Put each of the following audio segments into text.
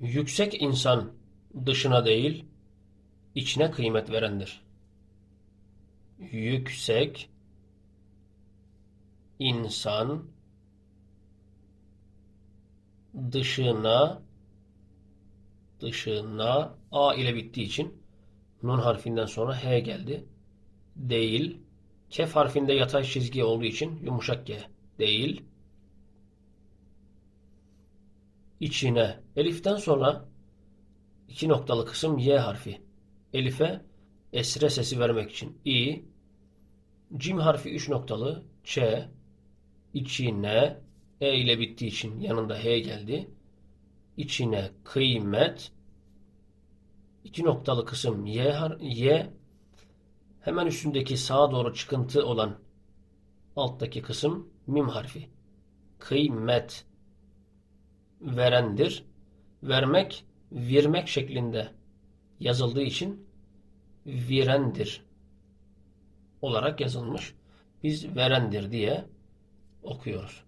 Yüksek insan dışına değil, içine kıymet verendir. Yüksek insan dışına dışına A ile bittiği için nun harfinden sonra H geldi. Değil. Kef harfinde yatay çizgi olduğu için yumuşak G. Değil. İçine. Eliften sonra iki noktalı kısım Y harfi. Elife esre sesi vermek için İ. Cim harfi üç noktalı Ç. İçine E ile bittiği için yanında H geldi. İçine kıymet iki noktalı kısım Y, y hemen üstündeki sağa doğru çıkıntı olan alttaki kısım mim harfi. Kıymet verendir. Vermek, virmek şeklinde yazıldığı için virendir olarak yazılmış. Biz verendir diye okuyoruz.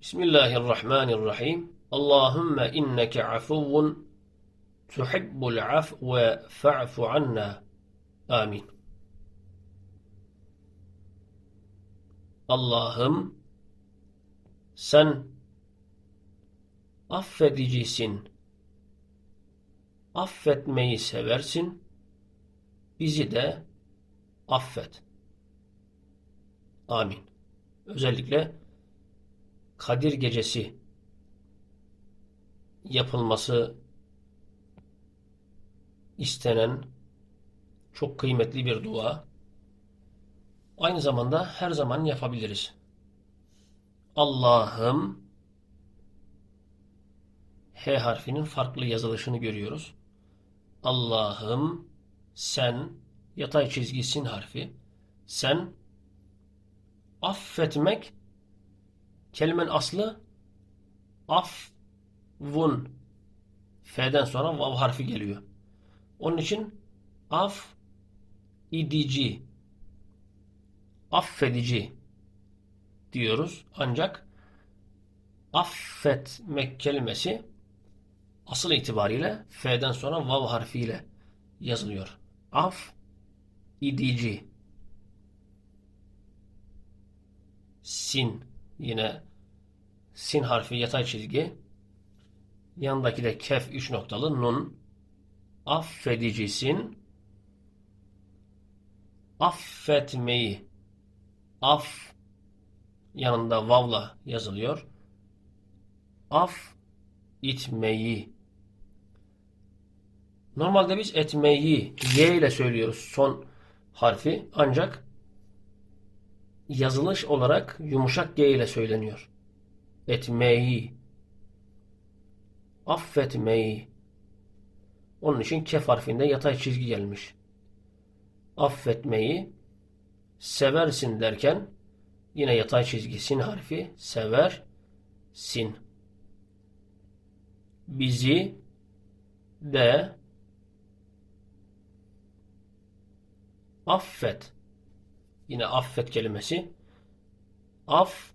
Bismillahirrahmanirrahim. Allahümme inneke afuvun tuhibbul afve fa'fu anna. Amin. Allah'ım sen affedicisin. Affetmeyi seversin. Bizi de affet. Amin. Özellikle Kadir Gecesi yapılması istenen çok kıymetli bir dua. Aynı zamanda her zaman yapabiliriz. Allah'ım H harfinin farklı yazılışını görüyoruz. Allah'ım sen yatay çizgi sin harfi sen affetmek kelimenin aslı affun F'den sonra vav harfi geliyor. Onun için af idici affedici diyoruz. Ancak affetmek kelimesi asıl itibariyle F'den sonra vav harfiyle yazılıyor. Af idici sin yine sin harfi yatay çizgi yanındaki de kef üç noktalı nun affedicisin affetmeyi af yanında vavla yazılıyor. Af itmeyi. Normalde biz etmeyi y ile söylüyoruz son harfi ancak yazılış olarak yumuşak g ile söyleniyor. Etmeyi. Affetmeyi. Onun için kef harfinde yatay çizgi gelmiş. Affetmeyi seversin derken yine yatay çizgi sin harfi sever sin. Bizi de affet. Yine affet kelimesi. Af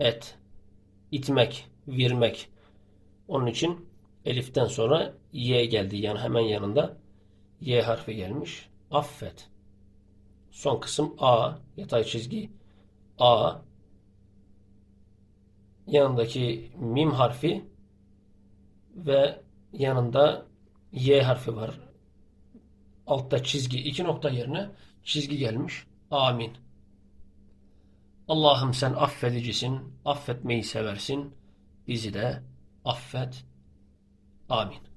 et. itmek, virmek. Onun için eliften sonra y geldi. Yani hemen yanında y harfi gelmiş. Affet. Son kısım A. Yatay çizgi A. Yanındaki mim harfi ve yanında Y harfi var. Altta çizgi iki nokta yerine çizgi gelmiş. Amin. Allah'ım sen affedicisin, affetmeyi seversin. Bizi de affet. Amin.